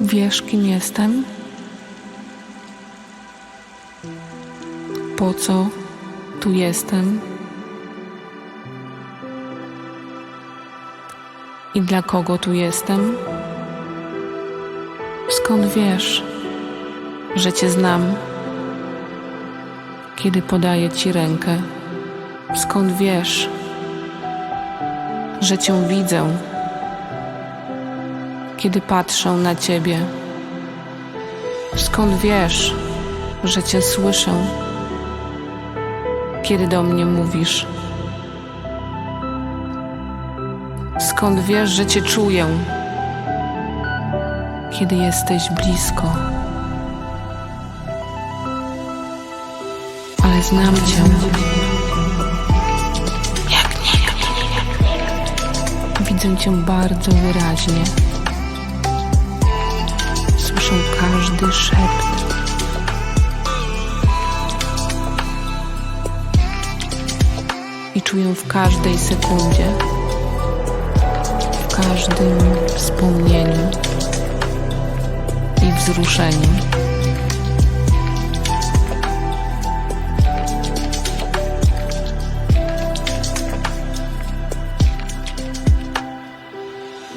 Wiesz, kim jestem? Po co tu jestem? I dla kogo tu jestem? Skąd wiesz, że Cię znam, kiedy podaję Ci rękę? Skąd wiesz, że Cię widzę? kiedy patrzę na Ciebie? Skąd wiesz, że Cię słyszę, kiedy do mnie mówisz? Skąd wiesz, że Cię czuję, kiedy jesteś blisko? Ale znam Cię. Widzę Cię bardzo wyraźnie. Słyszę każdy szept. I czuję w każdej sekundzie, w każdym wspomnieniu i wzruszeniu.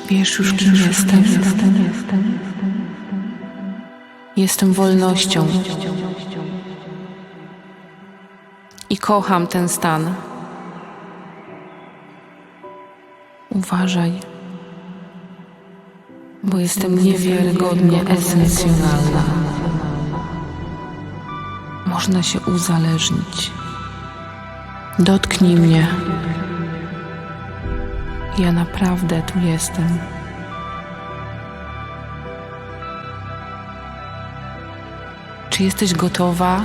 Wiesz już, kim jestem. Jestem wolnością. I kocham ten stan. Uważaj, bo jestem niewiarygodnie esencjonalna. Można się uzależnić. Dotknij mnie. Ja naprawdę tu jestem. Czy jesteś gotowa,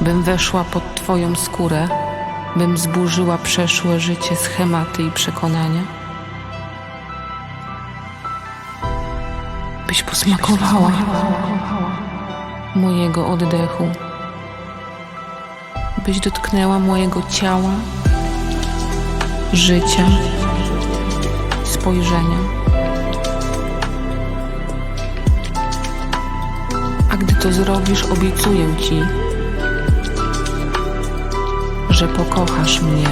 bym weszła pod Twoją skórę, bym zburzyła przeszłe życie, schematy i przekonania? Byś posmakowała mojego oddechu, byś dotknęła mojego ciała, życia, spojrzenia. A gdy to zrobisz, obiecuję ci, że pokochasz mnie.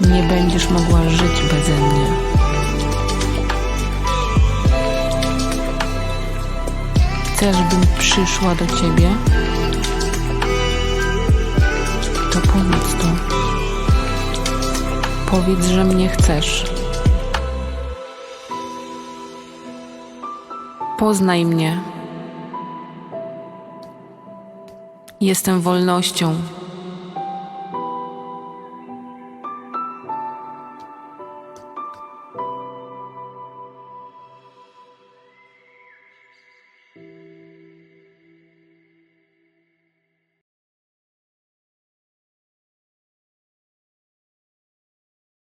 Nie będziesz mogła żyć beze mnie. Chcesz, bym przyszła do ciebie? Powiedz, że mnie chcesz. Poznaj mnie. Jestem wolnością.